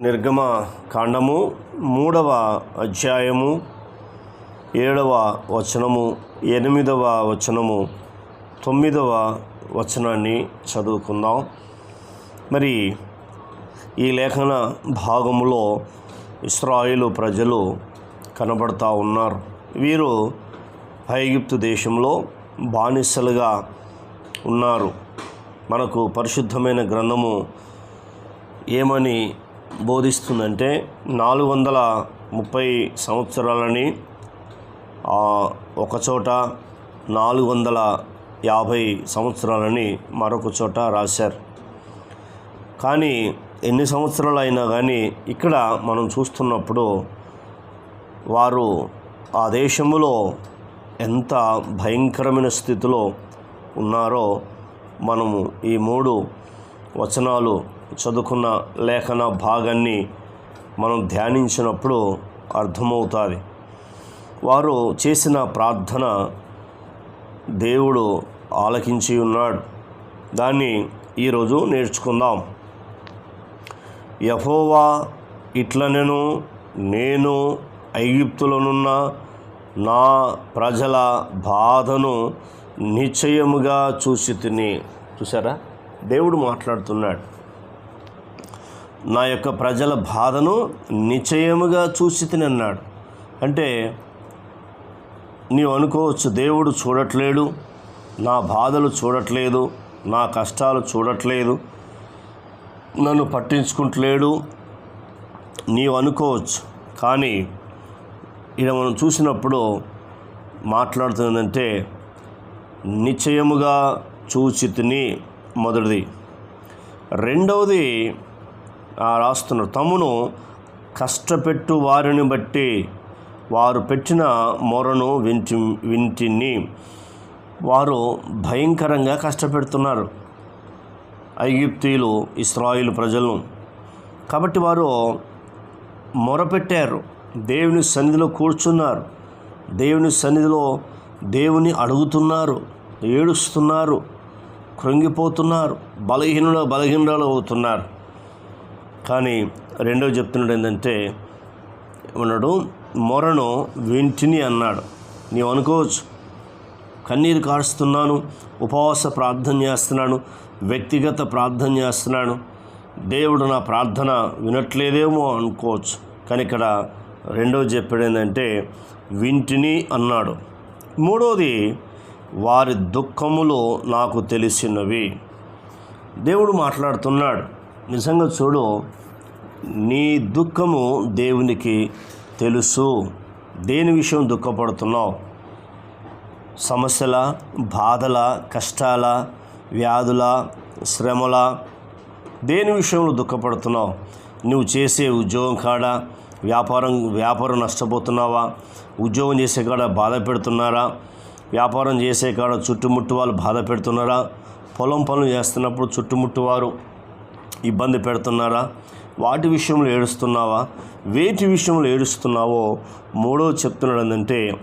నిర్గమ కాండము మూడవ అధ్యాయము ఏడవ వచనము ఎనిమిదవ వచనము తొమ్మిదవ వచనాన్ని చదువుకుందాం. మరి ఈ లేఖన భాగములో ఇస్రాయిలు ప్రజలు కనబడతా ఉన్నారు. వీరు ఐగిప్తు దేశంలో బానిసలుగా ఉన్నారు. మనకు పరిశుద్ధమైన గ్రంథము ఏమని బోధిస్తుందంటే నాలుగు వందల ముప్పై సంవత్సరాలని ఒకచోట నాలుగు వందల యాభై సంవత్సరాలని మరొక చోట రాశారు. కానీ ఎన్ని సంవత్సరాలు అయినా కానీ ఇక్కడ మనం చూస్తున్నప్పుడు వారు ఆ దేశంలో ఎంత భయంకరమైన స్థితిలో ఉన్నారో మనము ఈ మూడు వచనాలు చదువుకున్న లేఖన భాగాన్ని మనం ధ్యానించినప్పుడు అర్థమవుతుంది. వారు చేసిన ప్రార్థన దేవుడు ఆలకించి ఉన్నాడు. దాన్ని ఈరోజు నేర్చుకుందాం. యహోవా ఇట్లనెను నేను ఐగిప్తులనున్న నా ప్రజల బాధను నిశ్చయముగా చూసి తిని చూసారా? దేవుడు మాట్లాడుతున్నాడు. నా యొక్క ప్రజల బాధను నిశ్చయముగా చూసి తినన్నాడు. అంటే నీవు అనుకోవచ్చు దేవుడు చూడట్లేడు నా బాధలు చూడట్లేదు నా కష్టాలు చూడట్లేదు నన్ను పట్టించుకుంటలేడు నీవు అనుకోవచ్చు. కానీ ఇక్కడ మనం చూసినప్పుడు మాట్లాడుతుందంటే నిశ్చయముగా చూచితిని మొదటిది. రెండవది రాస్తున్నారు. తమను కష్టపెట్టు వారిని బట్టి వారు పెట్టిన మొరను వింటి వింటిని వారు భయంకరంగా కష్టపెడుతున్నారు. ఐగిప్తీయులు ఇస్రాయిల్ ప్రజలను. కాబట్టి వారు మొరపెట్టారు దేవుని సన్నిధిలో కూర్చున్నారు. దేవుని సన్నిధిలో దేవుని అడుగుతున్నారు. ఏడుస్తున్నారు. కృంగిపోతున్నారు. బలహీనులు బలహీనులు అవుతున్నారు. కానీ రెండో చెప్తున్నాడు ఏంటంటే ఉన్నాడు మొరను వింటిని అన్నాడు. నీవు అనుకోవచ్చు కన్నీరు కారుస్తున్నాను ఉపవాస ప్రార్థన చేస్తున్నాను వ్యక్తిగత ప్రార్థన చేస్తున్నాను. దేవుడు నా ప్రార్థన వినట్లేదేమో అనుకోవచ్చు. కానీ ఇక్కడ రెండోది చెప్పాడు ఏంటంటే వింటిని అన్నాడు. మూడోది వారి దుఃఖములు నాకు తెలిసినవి. దేవుడు మాట్లాడుతున్నాడు. నిజంగా చూడు నీ దుఃఖము దేవునికి తెలుసు. దేని విషయం దుఃఖపడుతున్నావు? సమస్యల బాధల కష్టాల వ్యాధుల శ్రమల? దేని విషయంలో దుఃఖపడుతున్నావు? నువ్వు చేసే ఉద్యోగం కాడ? వ్యాపారం వ్యాపారం నష్టపోతున్నావా? ఉద్యోగం చేసే కాడ బాధ పెడుతున్నారా? వ్యాపారం చేసే కాడ చుట్టుముట్టు వాళ్ళు బాధ పెడుతున్నారా? పొలం పనులు చేస్తున్నప్పుడు చుట్టుముట్టు వారు ఇబ్బంది పెడుతున్నారా? వాటి విషయంలో ఏడుస్తున్నావా? వేటి విషయంలో ఏడుస్తున్నావో? మూడో చెప్తున్నాడు ఏంటంటే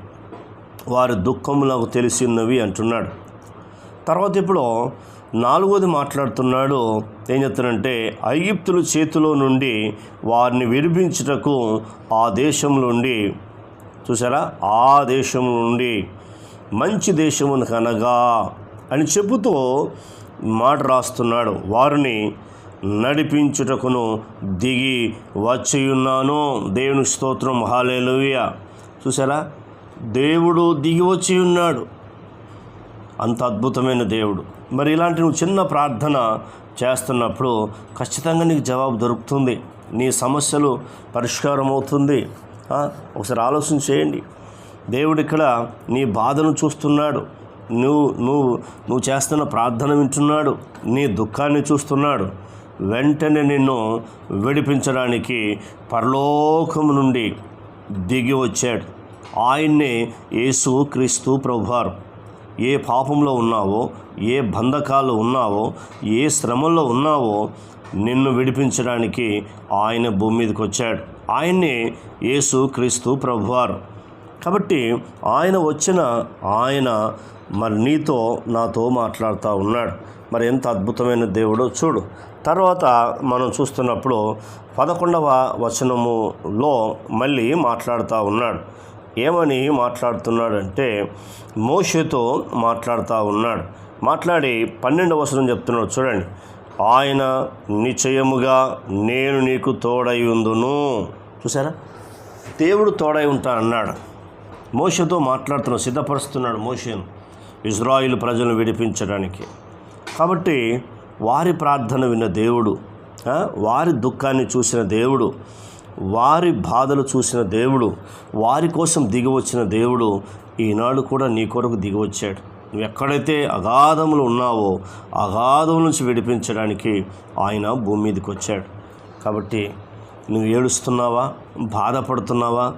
వారి దుఃఖము నాకు తెలిసినవి అంటున్నాడు. తర్వాత ఇప్పుడు నాలుగోది మాట్లాడుతున్నాడు ఏం చెప్తానంటే ఐగిప్తుల చేతిలో నుండి వారిని విడిపించుటకు ఆ దేశం నుండి చూసారా ఆ దేశం నుండి మంచి దేశమును కనగా అని చెబుతూ మాట రాస్తున్నాడు. వారిని నడిపించుటకును దిగి వచ్చియున్నాను. దేవుని స్తోత్రం. హాలేలుయ చూసారా దేవుడు దిగి వచ్చి ఉన్నాడు అంత అద్భుతమైన దేవుడు. మరి ఇలాంటి నువ్వు చిన్న ప్రార్థన చేస్తున్నప్పుడు ఖచ్చితంగా నీకు జవాబు దొరుకుతుంది. నీ సమస్యలు పరిష్కారం అవుతుంది ఒకసారి ఆలోచన చేయండి. దేవుడు ఇక్కడ నీ బాధను చూస్తున్నాడు. నువ్వు నువ్వు నువ్వు చేస్తున్న ప్రార్థన వింటున్నాడు. నీ దుఃఖాన్ని చూస్తున్నాడు. వెంటనే నిన్ను విడిపించడానికి పరలోకం నుండి దిగి వచ్చాడు. ఆయన్నే యేసు క్రీస్తు ప్రభువారు. ఏ పాపంలో ఉన్నావో ఏ బంధకాలు ఉన్నావో ఏ శ్రమంలో ఉన్నావో నిన్ను విడిపించడానికి ఆయన భూమి మీదకి వచ్చాడు. ఆయన్నే యేసు క్రీస్తు ప్రభువారు. కాబట్టి ఆయన వచ్చిన ఆయన మరి నీతో నాతో మాట్లాడుతూ ఉన్నాడు. మరి ఎంత అద్భుతమైన దేవుడో చూడు. తర్వాత మనం చూస్తున్నప్పుడు పదకొండవ వచనములో మళ్ళీ మాట్లాడుతూ ఉన్నాడు. ఏమని మాట్లాడుతున్నాడంటే మోషతో మాట్లాడుతూ ఉన్నాడు. మాట్లాడి పన్నెండవ వచనం చెప్తున్నాడు చూడండి. ఆయన నిశ్చయముగా నేను నీకు తోడై ఉందును. చూసారా? దేవుడు తోడై ఉంటా అన్నాడు. మోషతో మాట్లాడుతున్నాడు సిద్ధపరుస్తున్నాడు మోషను ఇజ్రాయిల్ ప్రజలను విడిపించడానికి. కాబట్టి వారి ప్రార్థన విన్న దేవుడు వారి దుఃఖాన్ని చూసిన దేవుడు వారి బాధలు చూసిన దేవుడు వారి కోసం దిగివచ్చిన దేవుడు ఈనాడు కూడా నీ కొరకు దిగివచ్చాడు. నువ్వు ఎక్కడైతే అగాధములు ఉన్నావో అగాధం నుంచి విడిపించడానికి ఆయన భూమి మీదకి వచ్చాడు. కాబట్టి నువ్వు ఏడుస్తున్నావా? బాధపడుతున్నావా?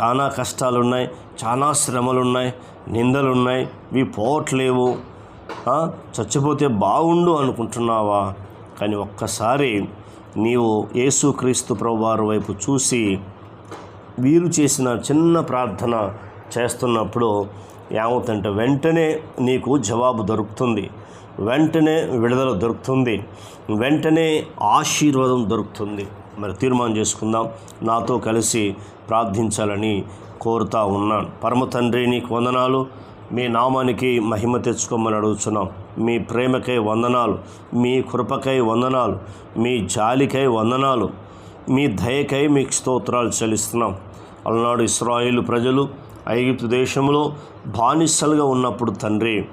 చాలా కష్టాలు ఉన్నాయి చాలా శ్రమలు ఉన్నాయి నిందలు ఉన్నాయి ఇవి పోవట్లేవు. చచ్చిపోతే బాగుండు అనుకుంటున్నావా? కానీ ఒక్కసారి నీవు యేసుక్రీస్తు ప్రభువారి వైపు చూసి వీరు చేసిన చిన్న ప్రార్థన చేస్తున్నప్పుడు ఏమవుతుందంటే వెంటనే నీకు జవాబు దొరుకుతుంది. వెంటనే విడుదల దొరుకుతుంది. వెంటనే ఆశీర్వాదం దొరుకుతుంది. మరి తీర్మానం చేసుకుందాం. నాతో కలిసి ప్రార్థించాలని కోరుతా ఉన్నాను. పరమ తండ్రి నీకు వందనాలు. మీ నామానికి మహిమ తెచ్చుకోమని అడుగుతున్నాం మీ ప్రేమకై వందనాలు. మీ కృపకై వందనాలు. మీ జాలికై వందనాలు. మీ దయకై మీకు స్తోత్రాలు చెల్లిస్తున్నాం. అలనాడు ఇస్రాయిల్ ప్రజలు ఐగిప్తు దేశంలో బానిసలుగా ఉన్నప్పుడు తండ్రి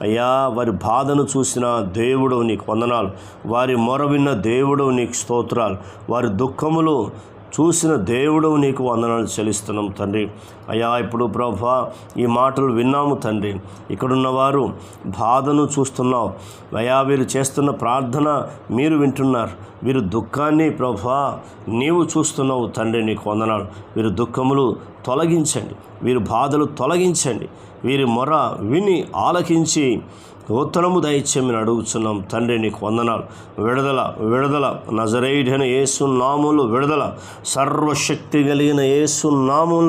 అయ్యా వారి బాధను చూసిన దేవుడు నీకు వందనాలు. వారి మొర విన్న దేవుడు నీకు స్తోత్రాలు. వారి దుఃఖములు చూసిన దేవుడు నీకు వందనాలు చెల్లిస్తున్నాం తండ్రి. అయ్యా ఇప్పుడు ప్రభా ఈ మాటలు విన్నాము తండ్రి. ఇక్కడున్న వారు బాధను చూస్తున్నావు. అయ్యా వీరు చేస్తున్న ప్రార్థన మీరు వింటున్నారు. వీరు దుఃఖాన్ని ప్రభా నీవు చూస్తున్నావు తండ్రి నీకు వందనాలు. వీరు దుఃఖములు తొలగించండి. వీరు బాధలు తొలగించండి. వీరి మొర విని ఆలకించి ఉత్తరము దయచేమని అడుగుతున్నాం తండ్రి నీకు వందనాలు. విడుదల విడుదల. నజరైడైన యేసు నాములు విడుదల. సర్వశక్తి కలిగిన యేసు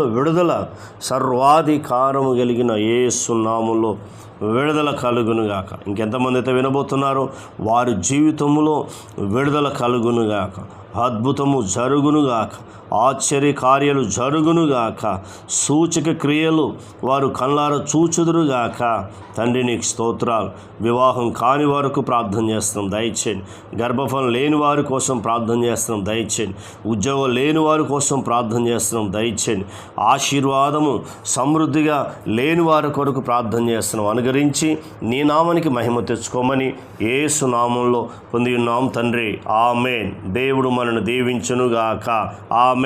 విడుదల. సర్వాధికారము కలిగిన యేసు విడుదల కలుగునుగాక ఇంకెంతమంది అయితే వినబోతున్నారో వారి జీవితంలో విడుదల కలుగునుగాక అద్భుతము జరుగునుగాక ఆశ్చర్య కార్యాలు జరుగునుగాక సూచక క్రియలు వారు కళ్ళార చూచుదురుగాక తండ్రి నీకు స్తోత్రాలు. వివాహం కాని వరకు ప్రార్థన చేస్తున్నాం. దయచేయండి. గర్భఫలం లేని వారి కోసం ప్రార్థన చేస్తున్నాం. దయచేయండి. ఉద్యోగం లేని వారి కోసం ప్రార్థన చేస్తున్నాం. దయచేయండి. ఆశీర్వాదము సమృద్ధిగా లేని వారి కొరకు ప్రార్థన చేస్తున్నాం. అనుగరించి నీ నామానికి మహిమ తెచ్చుకోమని ఏసు నామంలో పొంది ఉన్నాం తండ్రి. ఆమెన్. దేవుడు మనను దీవించునుగాక. ఆమె